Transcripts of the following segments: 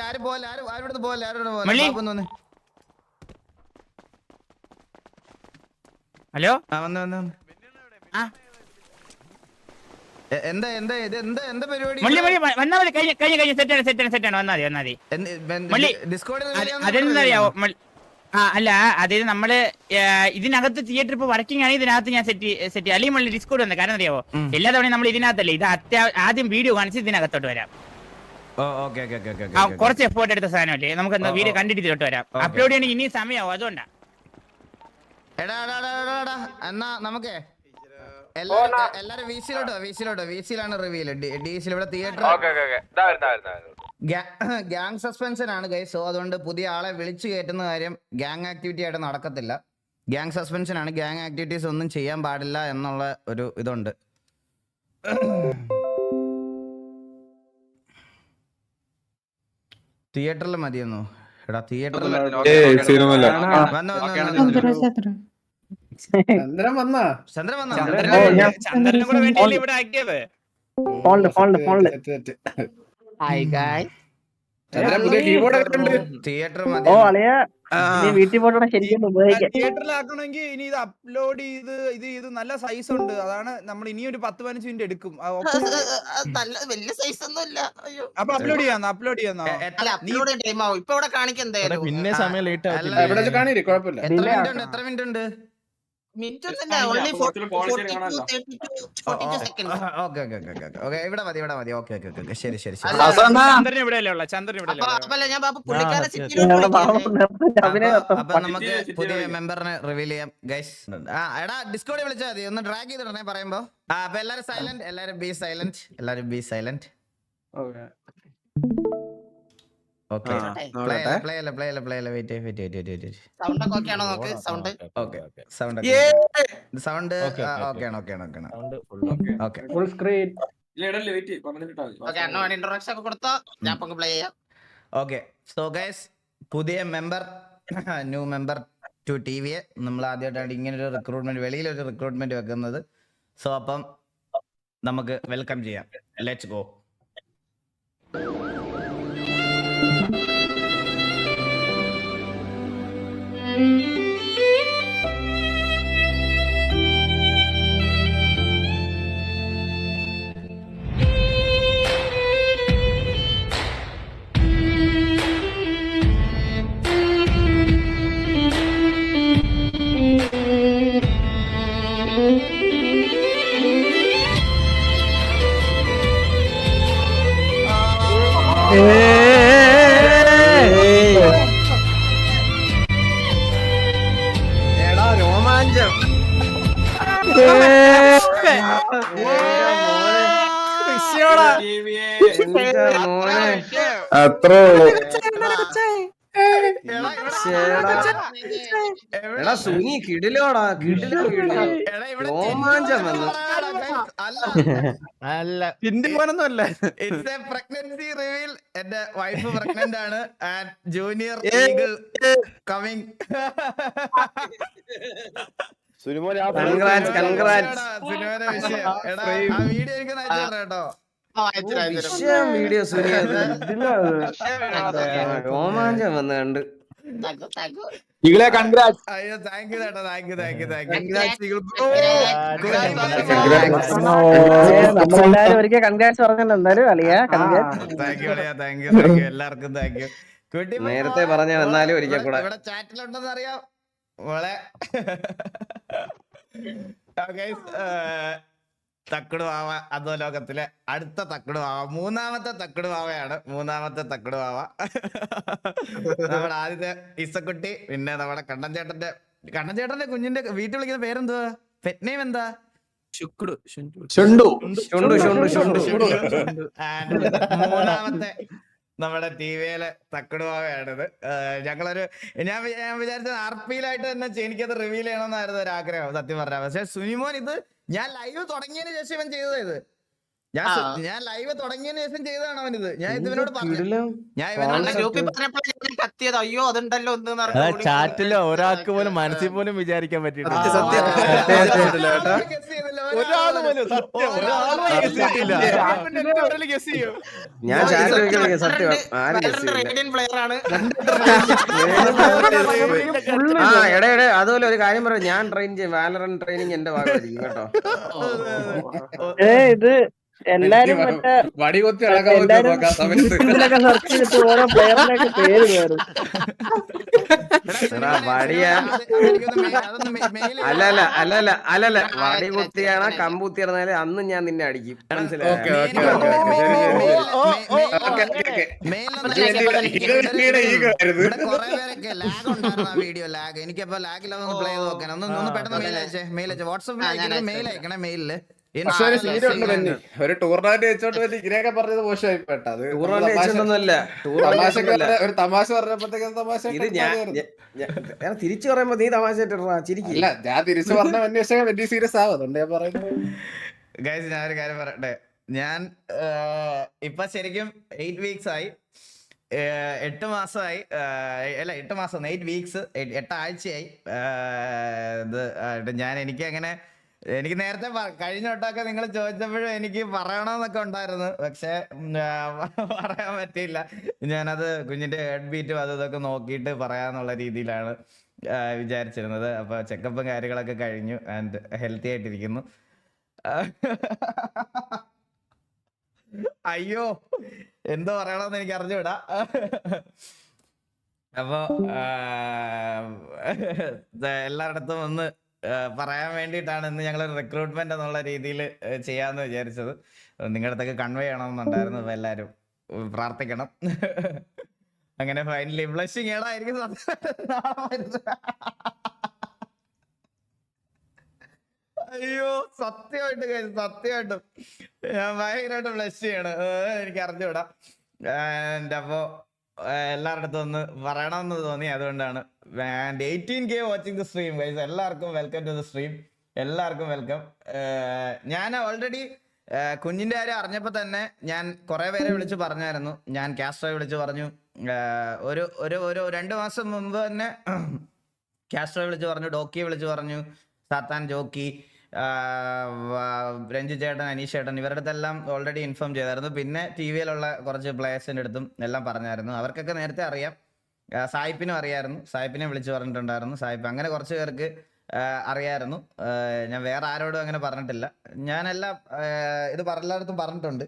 ആരും പോലെ ആരും പോലെ. പോലെ. ഹലോ? എന്താ എന്താ ഇത് എന്താ എന്താ പരിപാടി? മള്ളി മള്ളി വ- വന്നാ മതി കഴിഞ്ഞ കഴിഞ്ഞ കഴിഞ്ഞ സെറ്റാണ് സെറ്റാണ് സെറ്റാണ് വന്നാ മതി വന്നാ മതി. മള്ളി. ഡിസ്കോഡിൽ അതെന്തറിയാവോ മള്ളി- ആ അല്ല അതായത് നമ്മൾ ഇതിനകത്ത് തിയേറ്റർ ഇപ്പൊ വർക്കിംഗ് ആണ് ഇതിനകത്ത് ഞാൻ സെറ്റ് സെറ്റ് അല്ലെങ്കിൽ മള്ളി ഡിസ്കോഡ് വന്നത് കാരണം അറിയാവോ? എല്ലാ തവണയും നമ്മൾ ഇതിനകത്തല്ലേ ഇത് അത്യാ ആദ്യം വീഡിയോ കാണിച്ച് ഇതിനകത്തോട്ട് വരാം ഓക്കെ ഓക്കെ ഓക്കെ ഓക്കെ ആ, കുറച്ച് എഫോർട്ട് എടുത്ത സാധനമല്ലേ? നമുക്ക് എന്താ വീഡിയോ കണ്ടിട്ട് തൊട്ട് വരാം. അപ്ലോഡ് ചെയ്യണ ഇനി സമയമാവും അതുകൊണ്ടാ. എടാ എടാ എടാ എടാ എടാ എന്നാ നമുക്കേ എല്ലാരും എല്ലാരും വിസിലോട്ടോ വിസിലോട്ടോ വിസിലാണ് റിവീൽ ഡിസിൽ ഇവിടെ തിയേറ്റർ ഓക്കെ ഓക്കെ ഓക്കെ. ഇതാ വരുന്ന വരുന്ന ഗ്യാങ് സസ്പെൻഷനാണ് ഗൈസ് സോ അതുകൊണ്ട് പുതിയ ആളെ വിളിച്ചു കയറ്റുന്ന കാര്യം ഗ്യാങ് ആക്ടിവിറ്റി ആയിട്ട് നടക്കത്തില്ല. ഗ്യാങ് സസ്പെൻഷനാണ് ഗ്യാങ് ആക്ടിവിറ്റീസ് ഒന്നും ചെയ്യാൻ പാടില്ല എന്നുള്ള ഒരു ഇതുണ്ട്. തിയേറ്ററിൽ മതിയെന്നു? എടാ തിയേറ്ററിൽ വന്നു വന്നു വന്നു. ചന്ദ്രൻ വന്നാ? ചന്ദ്രൻ വന്നോ? ചന്ദ്രനെ ഓ, ഞാൻ- ചന്ദ്രനും കൂടെ വേണ്ടിയല്ലേ ഇവിടെ ആക്കിയത്? ഫോണിൽ ഫോണിൽ ഫോണിൽ. ചന്ദ്രൻ പുതിയ തിയേറ്ററിലാക്കണമെങ്കിൽ ഇനി ഇത് അപ്ലോഡ് ചെയ്ത് ഇത് ഇത് നല്ല സൈസ് ഉണ്ട്. അതാണ് നമ്മൾ ഇനി ഒരു പത്ത് പതിനഞ്ച് മിനിറ്റ് എടുക്കും. വലിയ സൈസ് ഒന്നും ഇല്ല. അയ്യോ. അപ്പൊ അപ്ലോഡ് ചെയ്യാന്നോ അപ്ലോഡ് ചെയ്യാന്നോ അപ്ലോഡ് ടൈം ആവും. ഇപ്പൊ ഇവിടെ കാണിക്കെന്തായാലും പിന്നെ സമയം ലേറ്റ് അല്ല, ആ, ഇവിടെ വെച്ച് കാണില്ലേ കുഴപ്പമില്ല. എത്ര മിനിറ്റ് ഉണ്ട്? ഇവിടെ മതി ഇവിടെ മതി. ഓക്കെ ഓക്കെ ഓക്കെ ശരി ശരി ശരി. ചന്ദ്രൻ ഇവിടെ അല്ലേ ഉള്ള? ചന്ദ്രൻ ഇവിടെ അപ്പൊ നമുക്ക് പുതിയ മെമ്പറിനെ റിവീൽ ചെയ്യാം. ഗൈസ് ആ എടാ ഡിസ്കോഡി വിളിച്ചാൽ മതി. ഒന്ന് ഡ്രാഗ് ചെയ്തിടണേ പറയുമ്പോ. ആ അപ്പൊ എല്ലാരും സൈലന്റ് എല്ലാരും ബി സൈലന്റ് എല്ലാരും be silent okay. Play play അല്ല പ്ലേ അല്ല പ്ലേ അല്ല wait wait wait wait. Sound ഒക്കെ ഓക്കെ ആണോ നോക്ക് sound? Okay sound sound okay ആണ് ഓക്കെ. ആണ് ഓക്കെ ആണ് ഓക്കെ. Full screen okay. അണ്ണ വേണ്ട ഇൻട്രൊഡക്ഷൻ ഒക്കെ കൊടുത്തോ? ഞാൻ പ്ലേ ചെയ്യാം. ഓക്കെ. സോ ഗൈസ് പുതിയ member new member to T വിയെ നമ്മൾ ആദ്യമായിട്ടാണ് ഇങ്ങനെ ഒരു റിക്രൂട്ട്മെന്റ് വെളിയിൽ ഒരു റിക്രൂട്ട്മെന്റ് വെക്കുന്നത്. സോ അപ്പം നമുക്ക് വെൽക്കം ചെയ്യാം. ലെറ്റ്സ് ഗോ എടാ അത്രേ ഉള്ളൂ എടാ സുനി കിടിലോടാ കിടിലോ കിടിലോ. രോമാഞ്ചം വന്നു. അല്ല. ഹിന്ദി പോലൊന്നും അല്ല ഇറ്റ്സ് എ പ്രഗ്നൻസി റിവീൽ എന്റെ വൈഫ് പ്രഗ്നന്റ് ആണ് ആൻഡ് ജൂനിയർ കമ്മിങ് സിനിമയുടെ വിഷയം. എടാ ആ വീഡിയോ എനിക്ക് അയച്ചു തരണം കേട്ടോ. വിഷയം വീഡിയോ സുനി അത്. രോമാഞ്ചം വന്ന് കണ്ട് ഇകളെ കൺഗ്രാറ്റ് അയ്യോ താങ്ക് യു ചേട്ടാ thank you thank you thank you നമ്മളെല്ലാരും ഒരിക്കൽ കൺഗ്രാറ്റ്സ് പറഞ്ഞല്ലോ എന്തായാലും അളിയ congrats thank you thank you thank you എല്ലാവർക്കും താങ്ക് യു കുട്ടി നേരത്തെ പറഞ്ഞ എന്നാലും ഒരിക്കൽ കൂടെ. ഇവിടെ ചാറ്റിലുണ്ടെന്ന് അറിയാം മോളെ. തക്കട് വാവ അതോ ലോകത്തിലെ അടുത്ത തക്കട് വാവ മൂന്നാമത്തെ തക്കട് വാവയാണ് മൂന്നാമത്തെ തക്കട് വാവ നമ്മുടെ ആദ്യത്തെ ഇസക്കുട്ടി പിന്നെ നമ്മുടെ കണ്ണൻ ചേട്ടന്റെ കണ്ണൻ ചേട്ടന്റെ കുഞ്ഞിന്റെ വീട്ടിൽ വിളിക്കുന്ന പേരെന്തുവാ? പെറ്റ് നെയിം എന്താ? മൂന്നാമത്തെ നമ്മുടെ ടി വിയിലെ തക്കടുവാവയാണിത് ഞങ്ങളൊരു ഞാൻ ഞാൻ വിചാരിച്ചത് ആർ പിയിലായിട്ട് തന്നെ എനിക്കത് റിവീൽ ചെയ്യണമെന്നായിരുന്നു ഒരു ആഗ്രഹം സത്യം പറഞ്ഞാൽ പക്ഷെ സുനിമോൻ ഇത് ഞാൻ ലൈവ് തുടങ്ങിയതിന് ശേഷം ഇവൻ ചെയ്തത് ഇത് ഞാൻ ഞാൻ ലൈവ് തുടങ്ങിയതിന് ശേഷം ചെയ്തതാണ് അവൻ ഇത് ഞാൻ ഇത് ഇവനോട് പറഞ്ഞു ഞാൻ ഇവനോട് അയ്യോ അതുണ്ടല്ലോ ചാറ്റിൽ ഒരാൾക്ക് പോലും മനസ്സിൽ പോലും വിചാരിക്കാൻ പറ്റിയിട്ടില്ല ഞാൻ സത്യം. ആരും ആ എടേ എടേ അതുപോലെ ഒരു കാര്യം പറയാം. ഞാൻ ട്രെയിൻ ചെയ്യും വാലറൻ ട്രെയിനിങ് എന്റെ ഭാഗമായിരിക്കും കേട്ടോ. ഏ ഇത് എല്ലാരും മറ്റേ വടി കൊത്തി എല്ലാരും സെർച്ച് ചെയ്തിട്ട് ഓരോ പേര് കയറും. എടാ, വടിയാ. അല്ല അല്ല അല്ല അല്ല അല്ലല്ല വടി കുത്തിയാണ് കമ്പുത്തിയായിരുന്നാൽ അന്ന് ഞാൻ നിന്നെ അടിക്കും. വീഡിയോ ലാഗ് എനിക്കപ്പോ ലാഗിലൊന്ന് പ്ലേ നോക്കാൻ. ഒന്ന് ഒന്ന് പെട്ടെന്ന് മെയിൽ അയച്ചേ മെയിൽ അയച്ചേ. വാട്സാപ്പിൽ മെയിൽ അയക്കണേ മെയിലിൽ ഒരു ടൂർണമെന്റ് വെച്ചോണ്ട് പിന്നെ ഇങ്ങനെയൊക്കെ പറഞ്ഞത് മോശമായി പെട്ട അത്. ഒരു തമാശ പറഞ്ഞപ്പോഴത്തേക്കും തമാശ ഞാൻ തിരിച്ചു പറയുമ്പോ നീ തമാശ ചിരിക്കില്ല ഇല്ല ഞാൻ തിരിച്ചു പറഞ്ഞ അന്വേഷണം വലിയ സീരിയസ് ആവും. അതുകൊണ്ട് ഞാൻ പറയുന്നത് ഗൈസ് ഞാൻ ഒരു കാര്യം പറയട്ടെ. ഞാൻ ഇപ്പൊ ശരിക്കും എയ്റ്റ് വീക്സ് ആയി. എട്ട് മാസമായി. അല്ല എട്ട് മാസം എയ്റ്റ് വീക്സ് എട്ട് ആഴ്ചയായി ഏഹ്, ഇത് ഞാൻ എനിക്ക് അങ്ങനെ എനിക്ക് നേരത്തെ കഴിഞ്ഞ വട്ടമൊക്കെ നിങ്ങൾ ചോദിച്ചപ്പോഴും എനിക്ക് പറയണമെന്നൊക്കെ ഉണ്ടായിരുന്നു. പക്ഷെ പറയാൻ പറ്റിയില്ല. ഞാനത് കുഞ്ഞിന്റെ ഹെഡ് ബീറ്റും അതും ഇതൊക്കെ നോക്കിയിട്ട് പറയാന്നുള്ള രീതിയിലാണ് വിചാരിച്ചിരുന്നത്. അപ്പൊ ചെക്കപ്പും കാര്യങ്ങളൊക്കെ കഴിഞ്ഞു ആൻഡ് ഹെൽത്തി ആയിട്ടിരിക്കുന്നു. അയ്യോ എന്തോ പറയണമെന്ന് എനിക്ക് അറിഞ്ഞുവിടാ അപ്പൊ എല്ലായിടത്തും ഒന്ന് പറയാൻ വേണ്ടിയിട്ടാണ് ഇന്ന് ഞങ്ങൾ റിക്രൂട്ട്മെന്റ് എന്നുള്ള രീതിയിൽ ചെയ്യാന്ന് വിചാരിച്ചത്. നിങ്ങളുടെ അടുത്തൊക്കെ കൺവേ ചെയ്യണമെന്നുണ്ടായിരുന്നു അപ്പൊ എല്ലാരും. പ്രാർത്ഥിക്കണം. അങ്ങനെ ഫൈനലി ബ്ലഷിങ് ഏടായിരിക്കും അയ്യോ സത്യമായിട്ട് കഴിച്ചു സത്യമായിട്ടും. ഞാൻ ഭയങ്കരമായിട്ട് ബ്ലഷ് ചെയ്യണം. എനിക്ക് അറിഞ്ഞുവിടാം ആൻഡ് അപ്പോ എല്ലാവരുടെ അടുത്ത് ഒന്ന് പറയണമെന്ന് തോന്നി. അതുകൊണ്ടാണ് and eighteen K watching the stream guys എല്ലാവർക്കും വെൽക്കം ടു ദ സ്ട്രീം എല്ലാവർക്കും വെൽക്കം ഞാൻ ഓൾറെഡി കുഞ്ഞിന്റെ കാര്യം അറിഞ്ഞപ്പോൾ തന്നെ ഞാൻ കുറേ പേരെ വിളിച്ച് പറഞ്ഞായിരുന്നു. ഞാൻ കാസ്ട്രോയെ വിളിച്ച് പറഞ്ഞു. ഒരു ഒരു ഒരു രണ്ട് മാസം മുമ്പ് തന്നെ കാസ്ട്രോയെ വിളിച്ച് പറഞ്ഞു ഡോക്കിയെ വിളിച്ച് പറഞ്ഞു സാത്താൻ ജോക്കി രഞ്ജു ചേട്ടൻ അനീഷ് ചേട്ടൻ ഇവരുടെ അടുത്തെല്ലാം ഓൾറെഡി ഇൻഫോം ചെയ്തായിരുന്നു. പിന്നെ ടി വിയിലുള്ള കുറച്ച് പ്ലേയേഴ്സിന്റെ അടുത്തും എല്ലാം പറഞ്ഞായിരുന്നു. അവർക്കൊക്കെ നേരത്തെ അറിയാം. സായിപ്പിനും അറിയായിരുന്നു. സായിപ്പിനെ വിളിച്ചു പറഞ്ഞിട്ടുണ്ടായിരുന്നു. സായിപ്പ് അങ്ങനെ കുറച്ച് പേർക്ക് അറിയായിരുന്നു. ഞാൻ വേറെ ആരോടും അങ്ങനെ പറഞ്ഞിട്ടില്ല. ഞാനെല്ലാം ഇത് എല്ലായിടത്തും പറഞ്ഞിട്ടുണ്ട്.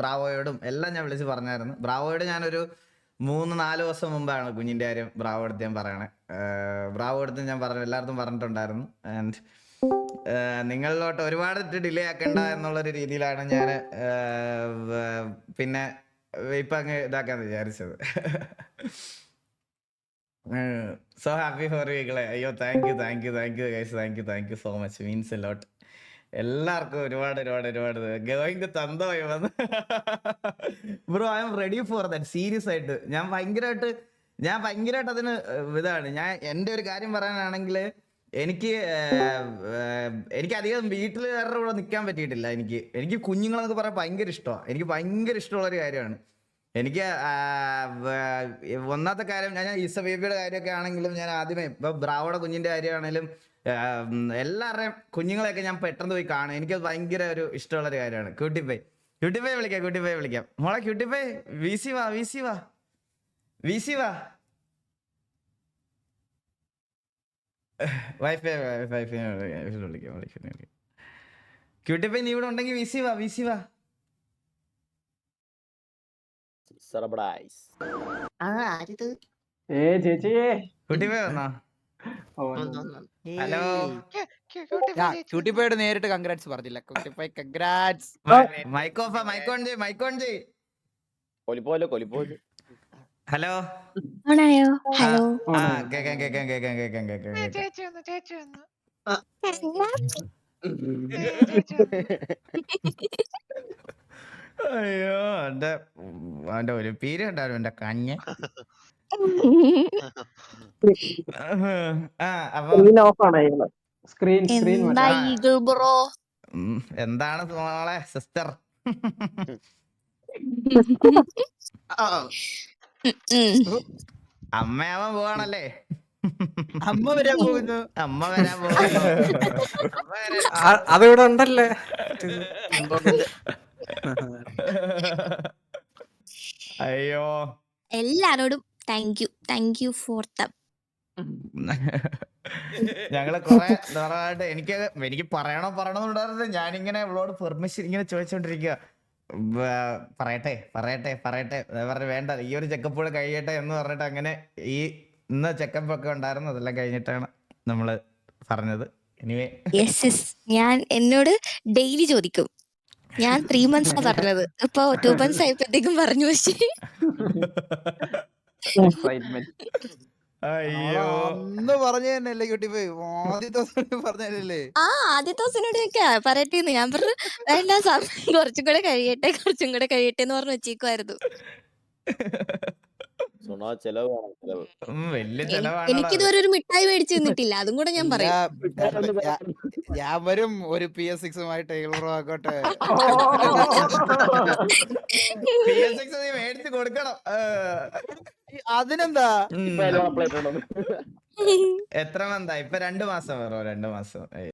ബ്രാവോയോടും എല്ലാം ഞാൻ വിളിച്ച് പറഞ്ഞായിരുന്നു. ബ്രാവോയോട് ഞാനൊരു മൂന്ന് നാല് ദിവസം മുമ്പാണ് കുഞ്ഞിന്റെ കാര്യം ബ്രാവോ എടുത്ത് ഞാൻ പറയണേ. ബ്രാവോ എടുത്ത് ഞാൻ പറഞ്ഞു എല്ലായിടത്തും പറഞ്ഞിട്ടുണ്ടായിരുന്നു. ആൻഡ് നിങ്ങളിലോട്ട് ഒരുപാട് ഡിലേ ആക്കണ്ട എന്നുള്ളൊരു രീതിയിലാണ് ഞാൻ പിന്നെ ഇപ്പൊ അങ്ങ് ഇതാക്കാൻ വിചാരിച്ചത്. സോ ഹാപ്പി ഫോർ വീക്കളെ അയ്യോ thank you thank you thank you guys thank you thank you so much means lot എല്ലാവർക്കും ഒരുപാട് ഒരുപാട് ഒരുപാട് ഗോയിങ് തന്തമായി വന്ന് bro I'm ready for that serious ആയിട്ട്. ഞാൻ ഭയങ്കരമായിട്ട് ഞാൻ ഭയങ്കരമായിട്ട് അതിന് ഇതാണ്. ഞാൻ എന്റെ ഒരു കാര്യം പറയാനാണെങ്കിൽ എനിക്ക് എനിക്ക് അധികം വീട്ടിൽ വേറെ കൂടെ നിൽക്കാൻ പറ്റിയിട്ടില്ല എനിക്ക്. എനിക്ക് കുഞ്ഞുങ്ങളെന്നൊക്കെ പറയാൻ ഭയങ്കര ഇഷ്ടമാണ്. എനിക്ക് ഭയങ്കര ഇഷ്ടമുള്ള ഒരു കാര്യമാണ്. എനിക്ക് ഒന്നാമത്തെ കാര്യം ഞാൻ ഈസ ബേബിയുടെ കാര്യമൊക്കെ ആണെങ്കിലും ഞാൻ ആദ്യമേ ഇപ്പൊ ബ്രാവോടെ കുഞ്ഞിന്റെ കാര്യമാണെങ്കിലും എല്ലാവരുടെയും കുഞ്ഞുങ്ങളെയൊക്കെ ഞാൻ പെട്ടെന്ന് പോയി കാണും. എനിക്കത് ഭയങ്കര ഒരു ഇഷ്ടമുള്ള ഒരു കാര്യമാണ് ക്യൂട്ടിപ്പൈ ക്യൂട്ടിപ്പൈ വിളിക്കാം ക്യൂട്ടിപ്പൈ വിളിക്കാം. മോളെ ക്യൂട്ടിപ്പൈ വി സി വാ വി സി വാ. വി സി വാ. വൈഫൈ വൈഫൈ വിളിക്കാം വിളിക്കാം ക്യൂട്ടിപ്പൈ നീ ഇവിടെ ഉണ്ടെങ്കിൽ വിസി വാ വിസി വാ. ആ ആരിത്? ഏ ചേച്ചി. ക്യൂട്ടിപ്പൈ വന്നോ? ഒന്ന് ഒന്ന്. ഹലോ ക്യൂട്ടിപ്പോയോട് നേരിട്ട് കൺഗ്രാറ്റ്സ് പറഞ്ഞില്ല. ക്യൂട്ടിപ്പോയി കൺഗ്രാറ്റ്സ് മൈക്കോഫ മൈക്കോൺജി ഓൺ ചെയ് മൈക്ക് ഓൺ ചെയ് ഹലോ ഓണായോ ഹലോ. ആ കേക്കാം കേക്കാം കേക്കാം കേക്കാം കേക്കാം കേക്കാം ചേച്ചി വന്നു ചേച്ചി വന്നു ആ. അയ്യോ എന്റെ അവന്റെ ഒരു പീരി ഉണ്ടായിരുന്നു എന്റെ കഞ്ഞ്? ആ അപ്പൊ സ്ക്രീൻ ഓഫ് ആണ് ചെയ്യുന്നത് സ്ക്രീൻ സ്ക്രീൻ എന്താ ഈഗിൾ ബ്രോ? ഉം, എന്താണ് മോളെ സിസ്റ്റർ? ആ, അമ്മയാവാൻ പോവാണല്ലേ? അമ്മ വരാൻ പോകുന്നു. അമ്മ വരാൻ പോകുന്നു. അതിവിടെ ഉണ്ടല്ലേ? അയ്യോ. എല്ലാരോടും thank you thank you for the ഞങ്ങൾ കൊറേ നാളായിട്ട് എനിക്ക് എനിക്ക് പറയണോ പറയണോന്നുണ്ടായിരുന്നു ഞാനിങ്ങനെ ഇവളോട് പെർമിഷൻ ഇങ്ങനെ ചോദിച്ചോണ്ടിരിക്കുക പറയട്ടെ പറയട്ടെ പറയട്ടെ. പറഞ്ഞു വേണ്ട ഈ ഒരു ചെക്കപ്പ് കൂടെ കഴിയട്ടെ എന്ന് പറഞ്ഞിട്ട് അങ്ങനെ ഈ ഇന്ന് ചെക്കപ്പ് ഒക്കെ ഉണ്ടായിരുന്നു. അതെല്ലാം കഴിഞ്ഞിട്ടാണ് നമ്മൾ പറഞ്ഞത്. എനിവേ ഞാൻ എന്നോട് ഡെയിലി ചോദിക്കും. ഞാൻ ത്രീ മന്ത്സ് ആ പറഞ്ഞത്. ഇപ്പൊ ടു മന്ത്സ് ആയപ്പോഴത്തേക്കും പറഞ്ഞു പക്ഷേ. അയ്യോ. അന്ന് പറഞ്ഞ തന്നെയല്ലേ കുട്ടിപ്പോയി ആദ്യത്തെ ദിവസം പറഞ്ഞല്ലേ ആ ആദ്യത്തെ എന്നോട് ഞാൻ പറഞ്ഞു വേണ്ട സമയം കുറച്ചും കൂടെ കഴിയട്ടെ കുറച്ചും കൂടെ കഴിയട്ടെ എന്ന് പറഞ്ഞു വെച്ചേക്കുമായിരുന്നു ഉം, വലിയ എനി- ചെലവാണ് എനിക്കിതുവരെ ഒരു മിഠായി മേടിച്ചു തന്നിട്ടില്ല. അതും കൂടെ ഞാൻ പറയും. ഞാൻ- ഞാൻ- ഞാൻ വരും ഒരു പി എസ് സിക്സുമായി ടൈലർ ആക്കട്ടെ. പി എസ് എക്സ് നീ മേടിച്ച് കൊടുക്കണം. അതിനെന്താ. എത്ര മന്താ ഇപ്പൊ രണ്ടു മാസം വേറോ രണ്ടു മാസം.